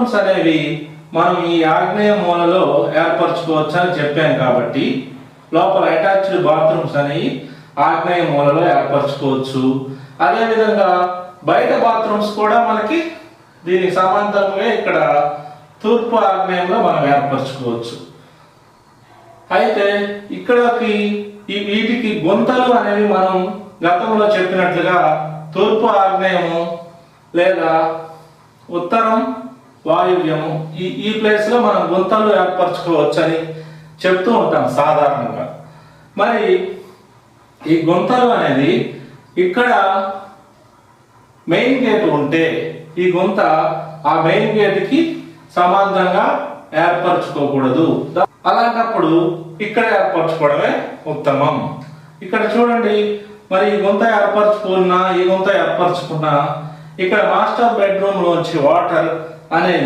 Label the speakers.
Speaker 1: Bathrooms అనేవి మనం ఈ ఆగ్నేయ మూలలో ఏర్పరచుకోవచ్చు అని చెప్పాం కాబట్టి లోపల అటాచ్డ్ బాత్రూమ్స్ అనేవి ఆగ్నేయ మూలలో ఏర్పరచుకోవచ్చు. అదేవిధంగా బయట బాత్రూమ్స్ కూడా మనకి దీనికి సమాంతరంగా ఇక్కడ తూర్పు ఆగ్నేయంలో మనం ఏర్పరచుకోవచ్చు. అయితే ఇక్కడకి ఈ వీటికి గుంతలు అనేవి మనం గతంలో చెప్పినట్లుగా తూర్పు ఆగ్నేయము లేదా ఉత్తరం వాయువ్యము. ఈ ఈ ప్లేస్లో మనం గుంతలు ఏర్పరచుకోవచ్చని చెప్తూ ఉంటాం సాధారణంగా. మరి ఈ గుంతలు అనేది ఇక్కడ మెయిన్ గేట్ ఉంటే ఈ గుంత ఆ మెయిన్ గేట్కి సమాంతరంగా ఏర్పరచుకోకూడదు. అలాంటప్పుడు ఇక్కడ ఏర్పరచుకోవడమే ఉత్తమం. ఇక్కడ చూడండి మరి ఈ గుంత ఏర్పరచుకున్నా ఈ గుంత ఏర్పరచుకున్నా ఇక్కడ మాస్టర్ బెడ్రూమ్ లోంచి వాటర్ అనేది